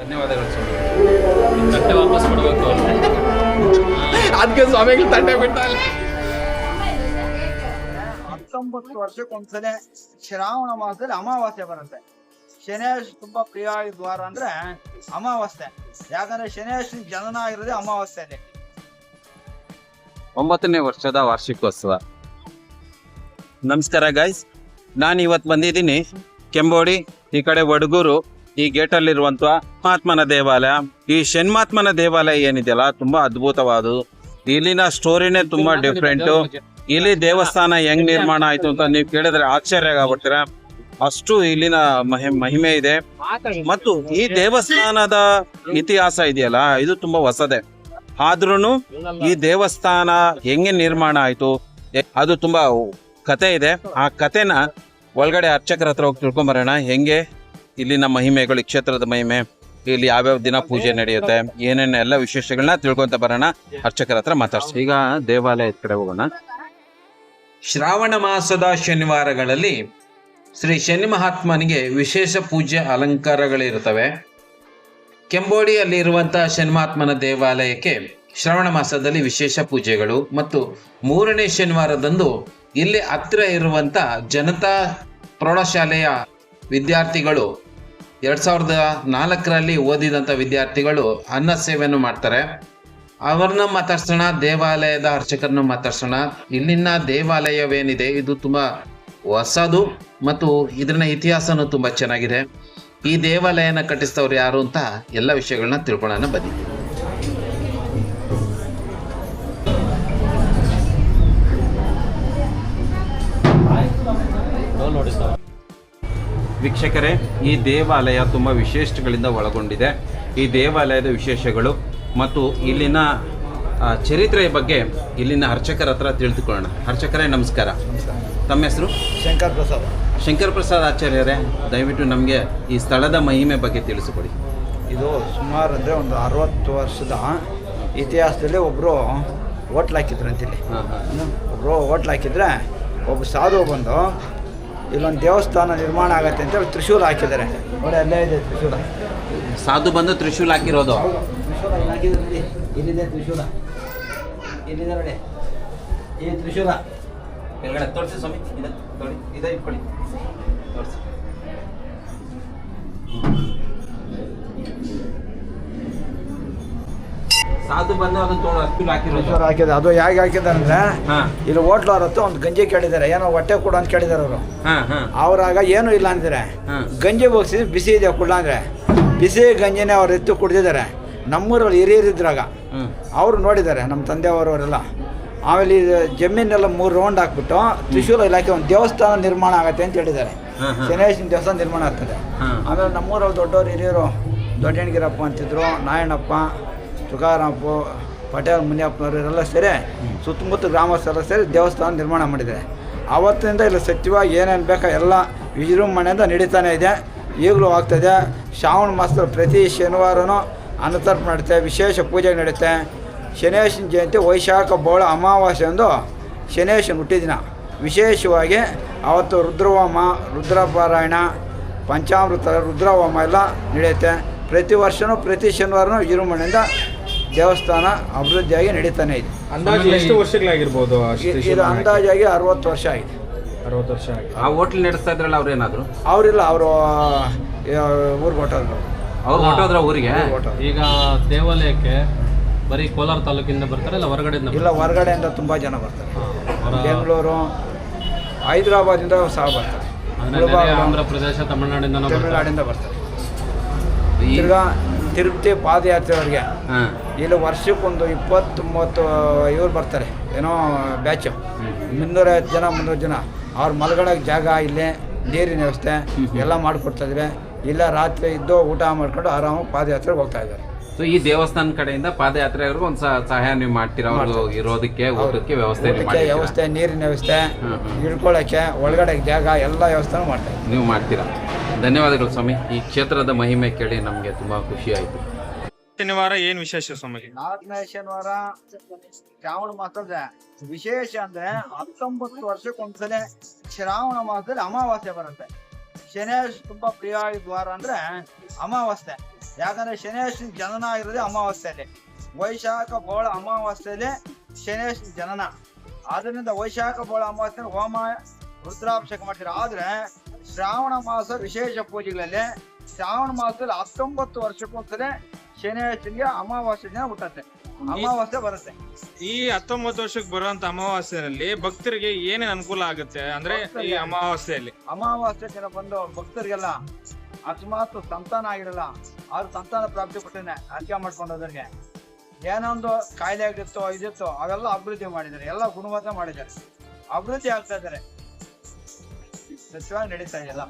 ಧನ್ಯವಾದಗಳು ಸ್ವಾಮಿ. ತಟ್ಟೆ ವಾಪಸ್ ಕೊಡಬೇಕು ಅದಕ್ಕೆ ಸ್ವಾಮಿಗಳು ಬಿಟ್ಟ ಹತ್ತೊಂಬತ್ತು ವರ್ಷಕ್ಕೊಂದ್ಸಲ ಶ್ರಾವಣ ಮಾಸದಲ್ಲಿ ಅಮಾವಾಸ್ಯೆ ಬರುತ್ತೆ. ಶನೇಶ್ ತುಂಬಾ ಪ್ರಿಯ ವಾರ ಅಂದ್ರೆ ಅಮಾವಾಸ್ಯೆ. ಯಾಕಂದ್ರೆ ಶನೇಶ್ ಜನನ ಆಗಿರೋದೇ ಅಮಾವಾಸ್ಯೆಯಲ್ಲಿ. ಒಂಬತ್ತನೇ ವರ್ಷದ ವಾರ್ಷಿಕೋತ್ಸವ. ನಮಸ್ಕಾರ ಗೈಸ್ ನಾನು ಇವತ್ತು ಬಂದಿದ್ದೀನಿ ಕೆಂಬೋಡಿ ಈ ಕಡೆ ವಡಗೂರು ಈ ಗೇಟ್ ಗೇಟಲ್ಲಿರುವಂಥ ಮಹಾತ್ಮನ ದೇವಾಲಯ. ಈ ಶನ್ಮಾತ್ಮನ ದೇವಾಲಯ ಏನಿದೆಯಲ್ಲ ತುಂಬಾ ಅದ್ಭುತವಾದದು ಇಲ್ಲಿನ ಸ್ಟೋರಿನೇ ತುಂಬಾ ಡಿಫ್ರೆಂಟ್ ಇಲ್ಲಿ ದೇವಸ್ಥಾನ ಹೆಂಗ್ ನಿರ್ಮಾಣ ಆಯ್ತು ಅಂತ ನೀವು ಕೇಳಿದ್ರೆ ಆಶ್ಚರ್ಯ ಆಗ್ಬಿಡ್ತೀರ. ಅಷ್ಟು ಇಲ್ಲಿನ ಮಹಿ ಮಹಿಮೆ ಇದೆ. ಮತ್ತು ಈ ದೇವಸ್ಥಾನದ ಇತಿಹಾಸ ಇದೆಯಲ್ಲ ಇದು ತುಂಬಾ ಹೊಸದೇ. ಆದ್ರೂ ಈ ದೇವಸ್ಥಾನ ಹೆಂಗೆ ನಿರ್ಮಾಣ ಆಯ್ತು ಅದು ತುಂಬಾ ಕತೆ ಇದೆ. ಆ ಕತೆನ ಒಳಗಡೆ ಅರ್ಚಕರ ಹತ್ರ ಹೋಗಿ ತಿಳ್ಕೊಂಬರೋಣ ಹೆಂಗೆ ಇಲ್ಲಿನ ಮಹಿಮೆಗಳು ಕ್ಷೇತ್ರದ ಮಹಿಮೆ ಇಲ್ಲಿ ಯಾವ್ಯಾವ ದಿನ ಪೂಜೆ ನಡೆಯುತ್ತೆ ಏನೇನು ಎಲ್ಲ ವಿಶೇಷಗಳನ್ನ ತಿಳ್ಕೊಂತ ಬರೋಣ. ಅರ್ಚಕರ ಹತ್ರ ಮಾತಾಡ್ಸಿ ಈಗ ದೇವಾಲಯದ ಕಡೆ ಹೋಗೋಣ. ಶ್ರಾವಣ ಮಾಸದ ಶನಿವಾರಗಳಲ್ಲಿ ಶ್ರೀ ಶನಿ ಮಹಾತ್ಮನಿಗೆ ವಿಶೇಷ ಪೂಜೆ ಅಲಂಕಾರಗಳಿರುತ್ತವೆ. ಕೆಂಬೋಡಿಯಲ್ಲಿರುವಂತಹ ಶನಿಮಾತ್ಮನ ದೇವಾಲಯಕ್ಕೆ ಶ್ರಾವಣ ಮಾಸದಲ್ಲಿ ವಿಶೇಷ ಪೂಜೆಗಳು ಮತ್ತು ಮೂರನೇ ಶನಿವಾರದಂದು ಇಲ್ಲಿ ಹತ್ತಿರ ಇರುವಂತ ಜನತಾ ಪ್ರೌಢಶಾಲೆಯ ವಿದ್ಯಾರ್ಥಿಗಳು ಎರಡ್ ಸಾವಿರದ ನಾಲ್ಕರಲ್ಲಿ ಓದಿದಂಥ ವಿದ್ಯಾರ್ಥಿಗಳು ಅನ್ನ ಸೇವೆಯನ್ನು ಮಾಡ್ತಾರೆ. ಅವ್ರನ್ನ ಮಾತಾಡ್ಸೋಣ, ದೇವಾಲಯದ ಅರ್ಚಕರನ್ನು ಮಾತಾಡ್ಸೋಣ. ಇಲ್ಲಿನ ದೇವಾಲಯವೇನಿದೆ, ಇದು ತುಂಬ ಹೊಸದು ಮತ್ತು ಇದರ ಇತಿಹಾಸನೂ ತುಂಬ ಚೆನ್ನಾಗಿದೆ. ಈ ದೇವಾಲಯನ ಕಟ್ಟಿಸಿದವ್ರು ಯಾರು ಅಂತ ಎಲ್ಲ ವಿಷಯಗಳನ್ನ ತಿಳ್ಕೊಳ್ಳೋಣ, ಬನ್ನಿ. ನೋಡಿ ವೀಕ್ಷಕರೇ ಈ ದೇವಾಲಯ ತುಂಬ ವಿಶೇಷಗಳಿಂದ ಒಳಗೊಂಡಿದೆ. ಈ ದೇವಾಲಯದ ವಿಶೇಷಗಳು ಮತ್ತು ಇಲ್ಲಿನ ಚರಿತ್ರೆಯ ಬಗ್ಗೆ ಇಲ್ಲಿನ ಅರ್ಚಕರ ಹತ್ರ ತಿಳಿದುಕೊಳ್ಳೋಣ. ಅರ್ಚಕರೇ ನಮಸ್ಕಾರ. ತಮ್ಮ ಹೆಸರು? ಶಂಕರ್ ಪ್ರಸಾದ್. ಶಂಕರ್ ಪ್ರಸಾದ್ ಆಚಾರ್ಯರೇ ದಯವಿಟ್ಟು ನಮಗೆ ಈ ಸ್ಥಳದ ಮಹಿಮೆ ಬಗ್ಗೆ ತಿಳಿಸಿಕೊಡಿ. ಇದು ಸುಮಾರು ಅಂದರೆ ಒಂದು ಅರವತ್ತು ವರ್ಷದ ಇತಿಹಾಸದಲ್ಲಿ ಒಬ್ಬರು ಹೋಟ್ಲ್ ಹಾಕಿದ್ರು ಅಂತಿಲ್ಲಿ ಒಬ್ಬರು ಹೋಟ್ಲ್ ಹಾಕಿದ್ರೆ ಒಬ್ಬ ಸಾಧು ಬಂದು ಇಲ್ಲೊಂದು ದೇವಸ್ಥಾನ ನಿರ್ಮಾಣ ಆಗತ್ತೆ ಅಂತ ಹೇಳಿ ತ್ರಿಶೂಲ ಹಾಕಿದ್ದಾರೆ. ನೋಡಿ ಅಲ್ಲೇ ಇದೆ ತ್ರಿಶೂಲ. ಸಾಧು ಬಂದು ತ್ರಿಶೂಲ್ ಹಾಕಿರೋದು. ತ್ರಿಶೂಲ ಇಲ್ಲಿ ನೋಡಿ. ಇಲ್ಲಿದೆ ತ್ರಿಶೂಲ. ಇಲ್ಲಿದೆ ನೋಡಿ. ಈ ತ್ರಿಶೂಲ. ಕೆಳಗಡೆ ತೋರಿಸಿ ಸ್ವಾಮಿ ಇದೆ ನೋಡಿ ಇದೆ ಇಟ್ಕೊಳ್ಳಿ. ತೋರಿಸಿ. ಸಾಧು ಬಂದು ಅದನ್ನ ತೊಗೊಂಡು ಹತ್ತು ಹಾಕಿರೋದು. ತ್ರಿಶೂಲ ಹಾಕಿದೆ. ಅದು ಹೇಗೆ ಹಾಕಿದಾರಂದ್ರೆ ಹಾಂ. ಇಲ್ಲಿ ಹೋಟ್ಲು ಹತ್ತು ಒಂದು ಗಂಜಿ ಕೇಳಿದ್ದಾರೆ. ಏನೋ ಹೊಟ್ಟೆ ಕೊಡು ಅಂತ ಕೇಳಿದಾರೆ ಅವರು. ಹಾಂ ಹಾಂ. ಅವ್ರಾಗ ಏನೂ ಇಲ್ಲ ಅಂದಿದ್ರೆ ಹಾಂ. ಗಂಜಿ ಬೋಗ್ಸಿ ಬಿಸಿ ಇದೆ ಕುಡ್ಲ ಅಂದರೆ? ಬಿಸಿ ಗಂಜಿನೇ ಅವ್ರ ಎತ್ತು ಕುಡ್ದಿದ್ದಾರೆ. ನಮ್ಮೂರಲ್ಲಿ ಹಿರಿಯರಿದ್ರಾಗ ಹ್ಞೂ ಅವರು ನೋಡಿದ್ದಾರೆ ನಮ್ಮ ತಂದೆಯವರವರೆಲ್ಲ. ಆಮೇಲೆ ಇದು ಜಮೀನೆಲ್ಲ ಮೂರು ರೌಂಡ್ ಹಾಕ್ಬಿಟ್ಟು ತ್ರಿಶೂಲ ಇಲಾಖೆ ಒಂದು ದೇವಸ್ಥಾನ ನಿರ್ಮಾಣ ಆಗತ್ತೆ ಅಂತ ಹೇಳಿದ್ದಾರೆ. ಹಾಂ ಹಾಂ. ಶನೇಶ್ವರ ದೇವಸ್ಥಾನ ನಿರ್ಮಾಣ ಆಗ್ತದೆ. ಹಾಂ. ಆಮೇಲೆ ನಮ್ಮೂರಲ್ಲಿ ದೊಡ್ಡವರು ಹಿರಿಯರು ದೊಡ್ಡಣ್ಣಗಿರಪ್ಪ ಅಂತಿದ್ರು ನಾರಾಯಣಪ್ಪ ತುಕಾರಾಮಪ್ಪ ಪಟೇಲ್, ಮುನಿಯಪ್ಪನವರು ಇವರೆಲ್ಲ ಸೇರಿ ಸುತ್ತಮುತ್ತ ಗ್ರಾಮಸ್ಥರೆಲ್ಲ ಸೇರಿ ದೇವಸ್ಥಾನ ನಿರ್ಮಾಣ ಮಾಡಿದ್ದಾರೆ. ಆವತ್ತಿನಿಂದ ಇಲ್ಲಿ ಸತ್ಯವಾಗಿ ಏನೇನು ಬೇಕೋ ಎಲ್ಲ ವಿಜೃಂಭಣೆಯಿಂದ ನಡೀತಾನೆ ಇದೆ. ಈಗಲೂ ಆಗ್ತದೆ ಶ್ರಾವಣ ಮಾಸದ ಪ್ರತಿ ಶನಿವಾರನೂ ಅನ್ನತರ್ಪಣೆ ನಡುತ್ತೆ ವಿಶೇಷ ಪೂಜೆ ನಡುತ್ತೆ ಶನೇಶನ ಜಯಂತಿ ವೈಶಾಖ ಬೌಳ ಅಮಾವಾಸ್ಯೆ ಎಂದು ಶನೇಶನ ಹುಟ್ಟಿದಿನ. ವಿಶೇಷವಾಗಿ ಅವತ್ತು ರುದ್ರಹೋಮ, ರುದ್ರಪಾರಾಯಣ, ಪಂಚಾಮೃತ, ರುದ್ರಹೋಮ ಎಲ್ಲ ನಡೆಯುತ್ತೆ ಪ್ರತಿ ವರ್ಷವೂ ಪ್ರತಿ ಶನಿವಾರನೂ ವಿಜೃಂಭಣೆಯಿಂದ ದೇವಸ್ಥಾನ ಅಭಿವೃದ್ಧಿಯಾಗಿ ನಡೀತಾನೆ ಇದೆ. ಅಂದಾಜು ಎಷ್ಟು ವರ್ಷಗಳಾಗಿರ್ಬೋದು ಇದು ಅಂದಾಜಾಗಿ ಅರವತ್ತು ವರ್ಷ ಆಗಿದೆ. ಅರವತ್ತು ವರ್ಷ ಆಗಿದೆ. ಆ ಹೋಟ್ಲ್ ನಡೆಸ್ತಾ ಇದ್ರಲ್ಲ ಅವ್ರೇನಾದ್ರು ಅವರಿಲ್ಲ ಅವರು ಊರಿಗೆ ಹೊಟ್ಟೋದ್ರು ಅವ್ರು ಹೊಟ್ಟೋದ್ರ ಊರಿಗೆ? ಈಗ ದೇವಾಲಯಕ್ಕೆ ಬರೀ ಕೋಲಾರ ತಾಲೂಕಿಂದ ಬರ್ತಾರೆ ಇಲ್ಲ ಹೊರಗಡೆಯಿಂದ ಇಲ್ಲ ಹೊರಗಡೆಯಿಂದ ತುಂಬ ಜನ ಬರ್ತಾರೆ? ಬೆಂಗಳೂರು ಹೈದರಾಬಾದಿಂದ ಸಹ ಬರ್ತಾರೆ. ಆಂಧ್ರ ಪ್ರದೇಶ ತಮಿಳುನಾಡಿಂದ ಬರ್ತಾರೆ. ತಮಿಳುನಾಡಿಂದ ಬರ್ತಾರೆ. ಈ- ತಿರ್ಗಾ ತಿರುಪತಿ ಪಾದಯಾತ್ರೆ ಅವರಿಗೆ ಇಲ್ಲಿ ವರ್ಷಕ್ಕೊಂದು ಇಪ್ಪತ್ತು ಮೂವತ್ತು ಇವ್ರು ಬರ್ತಾರೆ. ಏನೋ ಬ್ಯಾಚು ಮುನ್ನೂರೈವತ್ತು ಜನ ಮುನ್ನೂರು ಜನ. ಅವ್ರು ಮಲ್ಗೊಳಕ್ಕೆ ಜಾಗ ಇಲ್ಲೇ ನೀರಿನ ವ್ಯವಸ್ಥೆ ಎಲ್ಲ ಮಾಡಿಕೊಡ್ತಾಯಿದ್ರೆ ಇಲ್ಲ ರಾತ್ರಿ ಇದ್ದು ಊಟ ಮಾಡ್ಕೊಂಡು ಆರಾಮಾಗಿ ಪಾದಯಾತ್ರೆಗೆ ಹೋಗ್ತಾ ಇದ್ದಾರೆ ಸೊ ಈ ದೇವಸ್ಥಾನ ಕಡೆಯಿಂದ ಪಾದಯಾತ್ರೆ ಅವ್ರಿಗೆ ಒಂದು ಸಹಾಯ ನೀವು ಮಾಡ್ತೀರಾ? ಅವ್ರು ಇರೋದಕ್ಕೆ ಊಟಕ್ಕೆ ವ್ಯವಸ್ಥೆ ವ್ಯವಸ್ಥೆ ನೀರಿನ ವ್ಯವಸ್ಥೆ. ಇಳ್ಕೊಳ್ಳೋಕ್ಕೆ ಒಳಗಡೆ ಜಾಗ ಎಲ್ಲ ವ್ಯವಸ್ಥೆನೂ ಮಾಡ್ತಾರೆ ನೀವು ಮಾಡ್ತೀರಾ? ಧನ್ಯವಾದಗಳು ಸ್ವಾಮಿ. ಈ ಕ್ಷೇತ್ರದ ಮಹಿಮೆ ಕೇಳಿ ನಮಗೆ ತುಂಬಾ ಖುಷಿ ಆಯಿತು. ಶನಿವಾರ ಏನ್ ವಿಶೇಷ ಸ್ವಾಮಿ ನಾಲ್ಕನೇ ಶನಿವಾರ ಶ್ರಾವಣ ಮಾಸದ ವಿಶೇಷ ಅಂದ್ರೆ ಹತ್ತೊಂಬತ್ತು ವರ್ಷಕ್ಕೊಂದ್ಸಲ ಶ್ರಾವಣ ಮಾಸದಲ್ಲಿ ಅಮಾವಾಸ್ಯೆ ಬರುತ್ತೆ. ಶನೇಶ್ ತುಂಬಾ ಪ್ರಿಯ ದ್ವಾರ ಅಂದ್ರೆ ಅಮಾವಾಸ್ಯೆ. ಯಾಕಂದ್ರೆ ಶನೇಶ್ ಜನನ ಆಗಿರೋದೇ ಅಮಾವಾಸ್ಯೆಯಲ್ಲಿ. ವೈಶಾಖ ಬೋಳ ಅಮಾವಾಸ್ಯೆಯಲ್ಲಿ ಶನೇಶ್ ಜನನ. ಆದ್ರಿಂದ ವೈಶಾಖ ಬೋಳ ಅಮಾವಾಸ್ಯೆ ಹೋಮ ರುದ್ರಾಭಿಷೇಕ ಮಾಡ್ತೀರ. ಆದ್ರೆ ಶ್ರಾವಣ ಮಾಸ ವಿಶೇಷ ಪೂಜೆಗಳಲ್ಲಿ ಶ್ರಾವಣ ಮಾಸದಲ್ಲಿ ಹತ್ತೊಂಬತ್ತು ವರ್ಷಕ್ಕೊಂದ್ಸಲ ಶನಿವಾರ ಅಮಾವಾಸ್ಯ ದಿನ ಹುಟ್ಟತ್ತೆ. ಅಮಾವಾಸ್ಯೆ ಬರುತ್ತೆ. ಈ ಹತ್ತೊಂಬತ್ತು ವರ್ಷಕ್ಕೆ ಬರುವಂತ ಅಮಾವಾಸ್ಯೆಯಲ್ಲಿ ಭಕ್ತರಿಗೆ ಏನೇನು ಅನುಕೂಲ ಆಗುತ್ತೆ ಅಂದ್ರೆ ಈ ಅಮಾವಾಸ್ಯೆಯಲ್ಲಿ? ಅಮಾವಾಸ್ಯೆ ದಿನ ಬಂದು ಭಕ್ತರಿಗೆಲ್ಲ ಅಕಸ್ಮಾತ್ ಸಂತಾನ ಆಗಿರಲ್ಲ ಅವ್ರ ಸಂತಾನ ಪ್ರಾಪ್ತಿ ಕೊಟ್ಟಿದ್ದೆ ಅರ್ಚೆ ಮಾಡ್ಕೊಂಡೋದ್ರಿಗೆ ಏನೊಂದು ಕಾಯಿಲೆ ಆಗಿತ್ತು ಇದಿತ್ತು ಅವೆಲ್ಲ ಅಭಿವೃದ್ಧಿ ಮಾಡಿದ್ದಾರೆ ಎಲ್ಲ ಗುಣಮಟ್ಟ ಮಾಡಿದ್ದಾರೆ. ಅಭಿವೃದ್ಧಿ ಆಗ್ತಾ ಇದ್ದಾರೆ. ಸತ್ಯವಾಗಿ ನಡೀತಾ ಇದೆಯಲ್ಲ?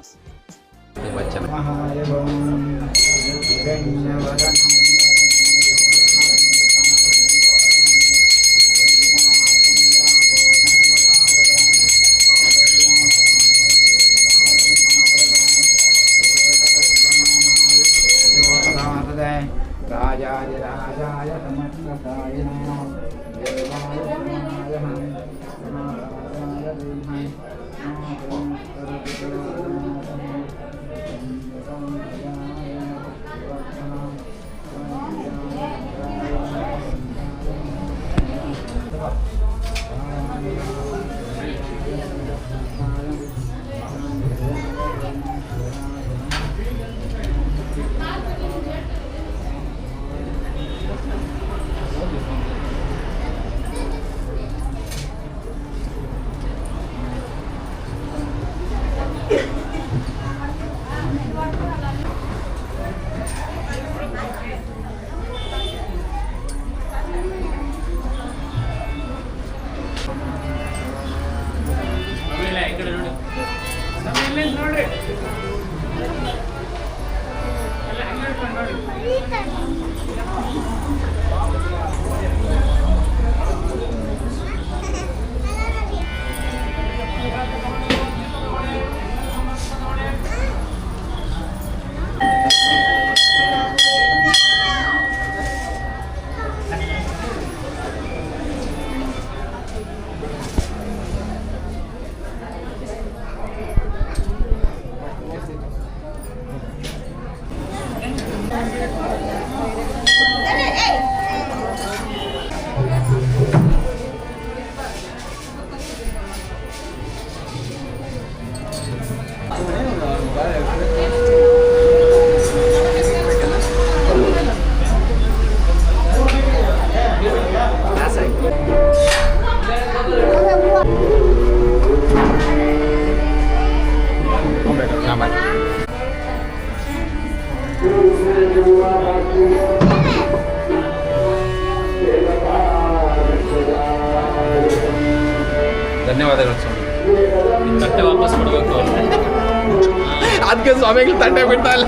ಸ್ವಾಮಿಗಳು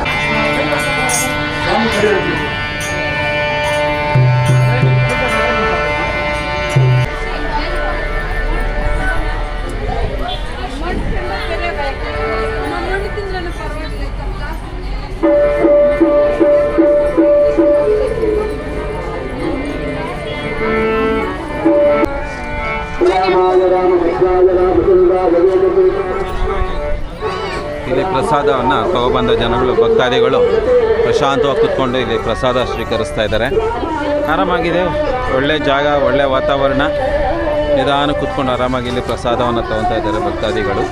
ಇಲ್ಲಿ ಪ್ರಸಾದವನ್ನು ತಗೊಬಂದ ಜನಗಳು, ಭಕ್ತಾದಿಗಳು ಪ್ರಶಾಂತವಾಗಿ ಕೂತ್ಕೊಂಡು ಇಲ್ಲಿ ಪ್ರಸಾದ ಸ್ವೀಕರಿಸ್ತಾ ಇದ್ದಾರೆ. ಆರಾಮಾಗಿದೆ. ಒಳ್ಳೆ ಜಾಗ, ಒಳ್ಳೆ ವಾತಾವರಣ. ನಿಧಾನ ಕೂತ್ಕೊಂಡು ಆರಾಮಾಗಿ ಇಲ್ಲಿ ಪ್ರಸಾದವನ್ನು ತಗೊತಾ ಇದ್ದಾರೆ ಭಕ್ತಾದಿಗಳು.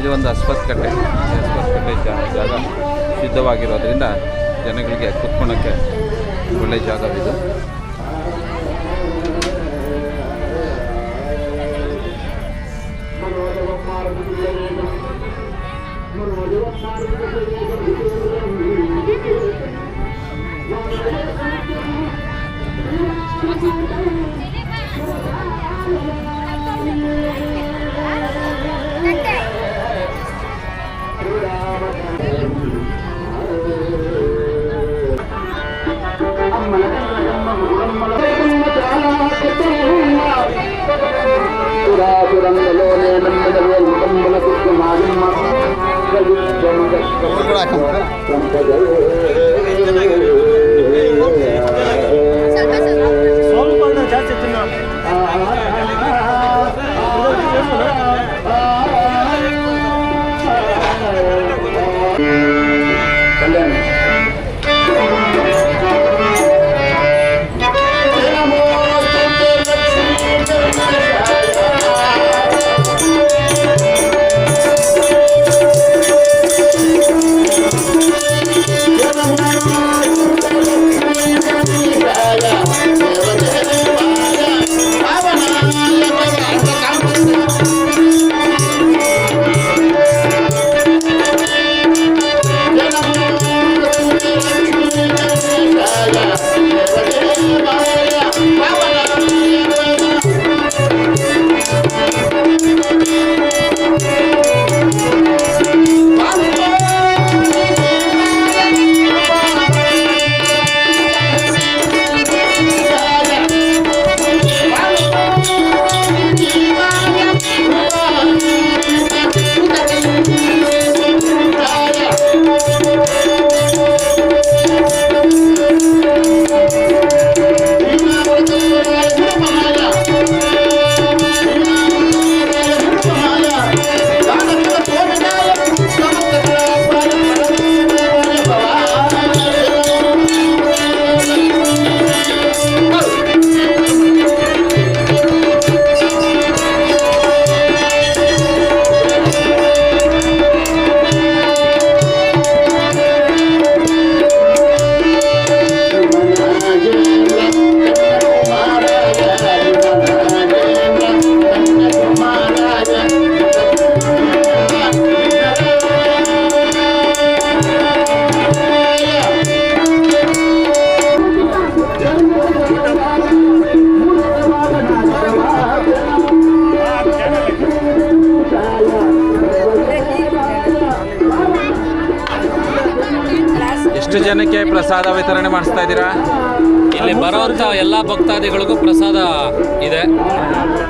ಇದು ಒಂದು ಅಸ್ಪತ್ಕಟ್ಟೆ. ಅಸ್ಪತ್ಕಟ್ಟೆ ಜಾಗ ಸಿದ್ಧವಾಗಿರೋದ್ರಿಂದ ಜನಗಳಿಗೆ ಕೂತ್ಕೊಳ್ಳೋಕ್ಕೆ ಒಳ್ಳೆ ಜಾಗವಿದು. Sudah kurang telurnya. Cái này không. ಪ್ರಸಾದ ವಿತರಣೆ ಮಾಡಿಸ್ತಾ ಇದ್ದೀರಾ? ಇಲ್ಲಿ ಬರುವಂಥ ಎಲ್ಲ ಭಕ್ತಾದಿಗಳಿಗೂ ಪ್ರಸಾದ ಇದೆ.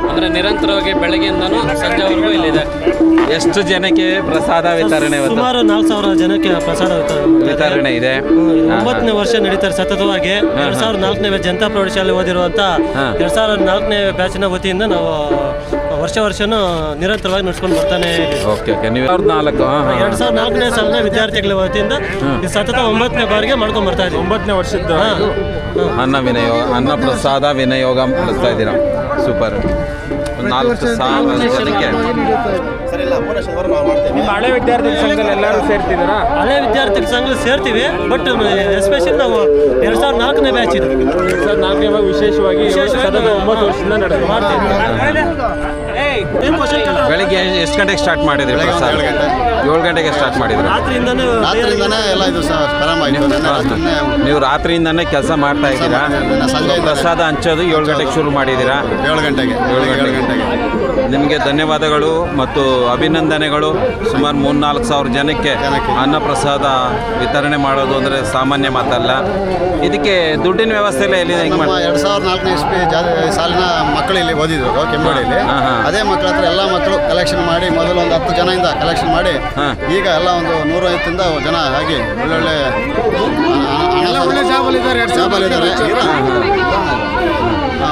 ಅಂದರೆ ನಿರಂತರವಾಗಿ ಬೆಳಗ್ಗೆಯಿಂದನೂ ಸಂಜೆವರೆಗೂ ಇಲ್ಲಿದೆ. ಎಷ್ಟು ಜನಕ್ಕೆ ಪ್ರಸಾದ ವಿತರಣೆ ಇವತ್ತು? ಸುಮಾರು ನಾಲ್ಕು ಸಾವಿರ ಜನಕ್ಕೆ ಪ್ರಸಾದ ವಿತರಣೆ ಇದೆ. ಒಂಬತ್ತನೇ ವರ್ಷ ನಡೀತಾರೆ ಸತತವಾಗಿ. ಎರಡ್ ಸಾವಿರದ ನಾಲ್ಕನೇ ಜನತಾ ಪ್ರೌಢಶಾಲೆ ಓದಿರುವಂತ ಹಾ. ಎರಡ್ ಸಾವಿರದ ನಾಲ್ಕನೇ ಬ್ಯಾಚಿನ ವತಿಯಿಂದ ನಾವು ವರ್ಷ ವರ್ಷನೂ ನಿರಂತರವಾಗಿ ನಡ್ಸ್ಕೊಂಡು ಬರ್ತಾನೆ. Okay okay. ನೀವು ನಾಲ್ಕು ಹಾಂ ಹಾಂ. ಎರಡ್ ಸಾವಿರದ ನಾಲ್ಕನೇ ಸಾಲಿನ ವಿದ್ಯಾರ್ಥಿಗಳ ವತಿಯಿಂದ ಇದು ಸತತ ಒಂಬತ್ತನೇ ಬಾರಿಗೆ ಮಾಡ್ಕೊಂಡು ಬರ್ತಾ ಇದ್ದೀವಿ. ಒಂಬತ್ತನೇ ವರ್ಷದ ಅನ್ನ ವಿನಯೋಗ ಅನ್ನ ಪ್ರಸಾದ ವಿನಯೋಗ ಮಾಡಿಸ್ತಾ ಇದ್ದೀರಾ? ಸೂಪರ್. ಒಂದು ನಾಲ್ಕು ಸಾವಿರ ಜನಕ್ಕೆ ಹಳೆ ವಿದ್ಯಾರ್ಥಿ ಸಂಘದಲ್ಲಿ ಎಲ್ಲರೂ ಸೇರ್ತಿದ್ದೀರಾ? ಹಳೆ ವಿದ್ಯಾರ್ಥಿ ಸಂಘ ಸೇರ್ತೀವಿ ಬಟ್ ಎಸ್ಪೆಷಲಿ ನಾವು ಎರಡ್ ಸಾವಿರದ ನಾಲ್ಕನೇ ಬ್ಯಾಚ್ ಇದು. ನಾಲ್ಕನೇ ವಿಶೇಷವಾಗಿ ವಿಶೇಷವಾಗಿ ಒಂಬತ್ತು ವರ್ಷದಿಂದ ನಡೆದು ಬೆಳಿಗ್ಗೆ ಎಷ್ಟು ಗಂಟೆಗೆ ಸ್ಟಾರ್ಟ್ ಮಾಡಿದ್ರಿ ಪ್ರಸಾದ? ಏಳು ಗಂಟೆಗೆ ಸ್ಟಾರ್ಟ್ ಮಾಡಿದ್ರು. ರಾತ್ರಿಯಿಂದನೇ ರಾತ್ರಿಯಿಂದನೇ ಎಲ್ಲ ಇದು ಸ- ಪ್ರಾರಂಭ ಆಯಿತು. ನೆನ್ನೆ ರಾತ್ರಿನೇ ನೀವು ರಾತ್ರಿಯಿಂದನೇ ಕೆಲಸ ಮಾಡ್ತಾ ಇದ್ದೀರಾ? ಸಂಜೆ ಪ್ರಸಾದ ಹಂಚೋದು ಏಳು ಗಂಟೆಗೆ ಶುರು ಮಾಡಿದ್ದೀರಾ? ಏಳು ಗಂಟೆಗೆ. ಏಳು ಏಳು ಗಂಟೆಗೆ. ನಿಮಗೆ ಧನ್ಯವಾದಗಳು ಮತ್ತು ಅಭಿನಂದನೆಗಳು. ಸುಮಾರು ಮೂರು ನಾಲ್ಕು ಸಾವಿರ ಜನಕ್ಕೆ ಅನ್ನ ಪ್ರಸಾದ ವಿತರಣೆ ಮಾಡೋದು ಅಂದರೆ ಸಾಮಾನ್ಯ ಮಾತಲ್ಲ. ಇದಕ್ಕೆ ದುಡ್ಡಿನ ವ್ಯವಸ್ಥೆ ಎಲ್ಲ ಎಲ್ಲಿ ಹೆಂಗೆ ನಮ್ಮ ಮಾಡಿ ಎರಡು ಸಾವಿರದ ನಾಲ್ಕನೇ ಇಸ್ವಿ ಜಾ ಸಾಲಿನ ಮಕ್ಕಳು ಇಲ್ಲಿ ಓದಿದ್ರು ಕೆಂಬೋಡಿಯಲ್ಲಿ ಹಾ, ಹಾ. ಅದೇ ಮಕ್ಕಳ ಹತ್ರ ಎಲ್ಲ ಮಕ್ಕಳು ಕಲೆಕ್ಷನ್ ಮಾಡಿ ಮೊದಲು ಒಂದು ಹತ್ತು ಜನದಿಂದ ಕಲೆಕ್ಷನ್ ಮಾಡಿ. ಈಗ ಎಲ್ಲ ಒಂದು ನೂರೈವತ್ತಿಂದ ಜನ ಆಗಿ ಒಳ್ಳೊಳ್ಳೆ ಒಳ್ಳೆ ಜಾಬಲ್ಲಿದ್ದಾರೆ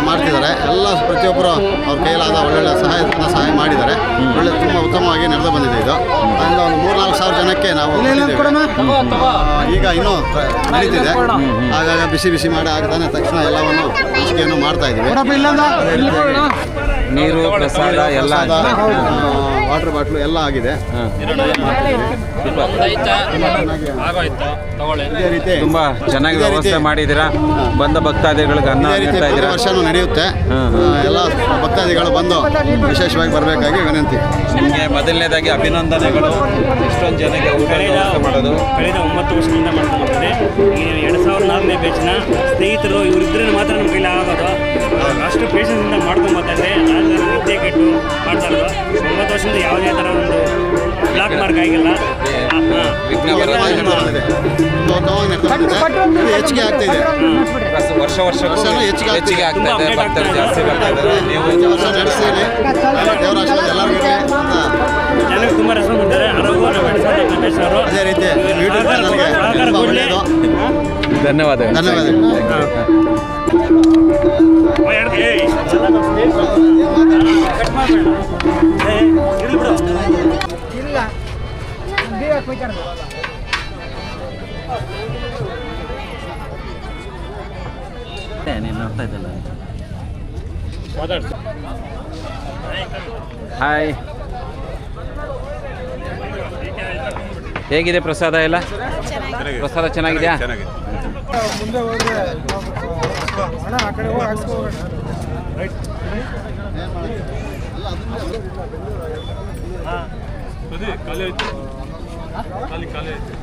ಮಾಡ್ತಿದ್ದಾರೆ. ಎಲ್ಲ ಪ್ರತಿಯೊಬ್ಬರು ಅವ್ರ ಕೈಲಾದ ಒಳ್ಳೊಳ್ಳೆ ಸಹಾಯ ಸಹಾಯ ಮಾಡಿದ್ದಾರೆ. ಒಳ್ಳೆ ತುಂಬ ಉತ್ತಮವಾಗಿ ನಡೆದು ಬಂದಿದೆ ಇದು. ಅದರಿಂದ ಒಂದು ಮೂರು ನಾಲ್ಕು ಸಾವಿರ ಜನಕ್ಕೆ ನಾವು ಈಗ ಇನ್ನೂ ನಡೀತಿದೆ. ಆಗಾಗ ಬಿಸಿ ಬಿಸಿ ಮಾಡಿ ಆಗ್ತಾನೆ ತಕ್ಷಣ ಎಲ್ಲವನ್ನು ಹಂಚಿಕೆಯನ್ನು ಮಾಡ್ತಾ ಇದ್ದೀವಿ. ನೀರು ಪ್ರಸಾದ ಎಲ್ಲ ವಾಟರ್ ಬಾಟ್ಲು ಎಲ್ಲ ಆಗಿದೆ. ಆಗೋಯ್ತು? ತಗೊಳ್ಳಿ. ಇದೇ ರೀತಿ. ತುಂಬ ಚೆನ್ನಾಗಿ ವ್ಯವಸ್ಥೆ ಮಾಡಿದ್ದೀರಾ? ಬಂದ ಭಕ್ತಾದಿಗಳಿಗೆ ಅನ್ನ ನೀಡ್ತಾ ಇದ್ದೀರಾ? ವರ್ಷನೂ ನಡೆಯುತ್ತೆ. ಎಲ್ಲ ಭಕ್ತಾದಿಗಳು ಬಂದು ವಿಶೇಷವಾಗಿ ಬರಬೇಕಾಗಿ ವಿನಂತಿ. ನಿಮಗೆ ಮೊದಲನೇದಾಗಿ ಅಭಿನಂದನೆಗಳು. ಇಷ್ಟೊಂದು ಜನಕ್ಕೆ ಊಟ ಮಾಡೋದು. ಕಳೆದ ಒಂಬತ್ತು ವರ್ಷದಿಂದ ಮಾಡ್ತಾ ಬರ್ತಾರೆ ಎರಡು ಸಾವಿರದ ನಾಲ್ಕನೇ ಬ್ಯಾಚ್ನ ಸ್ನೇಹಿತರು ಇವರಿದ್ರೆ ಮಾತ್ರ ನಮ್ಮ ಕೈಲಿ ಆಗೋದು. ಅಷ್ಟು ಪೇಷನ್ಸಿಂದ ಮಾಡ್ಕೊಂಡು ಬರ್ತಾರೆ. ಯಾರು ವಿದ್ಯೆ ಕೆಟ್ಟು ಮಾಡ್ತಾರಲ್ಲ ಒಂಬತ್ತು ವರ್ಷದಿಂದ ಯಾವುದೇ ಥರ ಒಂದು ಬ್ಲಾಕ್ ಮಾರ್ಕ್ ಆಗಿಲ್ಲ. ಇದು ಹೆಚ್ಚಿಗೆ ಆಗ್ತಾ ವರ್ಷ ವರ್ಷ ಹೆಚ್ಚಿಗೆ ಹೆಚ್ಚಿಗೆ ಆಗ್ತಾ ಇದೆ. ಭಕ್ತರು ಜಾಸ್ತಿ ಬರ್ತಾ ಇದ್ದಾರೆ. ನೀವು ಪ್ರತಿ ವರ್ಷ ನಡೆಸ್ತೀವಿ ದೇವರ ಆಶೀರ್ವಾದ ಎಲ್ಲರಿಗೂ ಇರಲಿ. ಅಂತ ಜನಕ್ಕೆ ತುಂಬ ರೆಸ್ಪಾನ್ಸ್ ಆರೋಗ್ಯ ನಮ್ಮ ಅವರು. ಅದೇ ರೀತಿ. ಯೂಟ್ಯೂಬ್ ಚಾನಲ್ಗೆ ಹಾಯ್ ಹೇಗಿದೆ ಪ್ರಸಾದ ಎಲ್ಲ? ಪ್ರಸಾದ ಚೆನ್ನಾಗಿದೆಯಾ? ಖಾಲಿ ಆಯ್ತು. ಖಾಲಿ ಖಾಲಿ ಆಯ್ತು.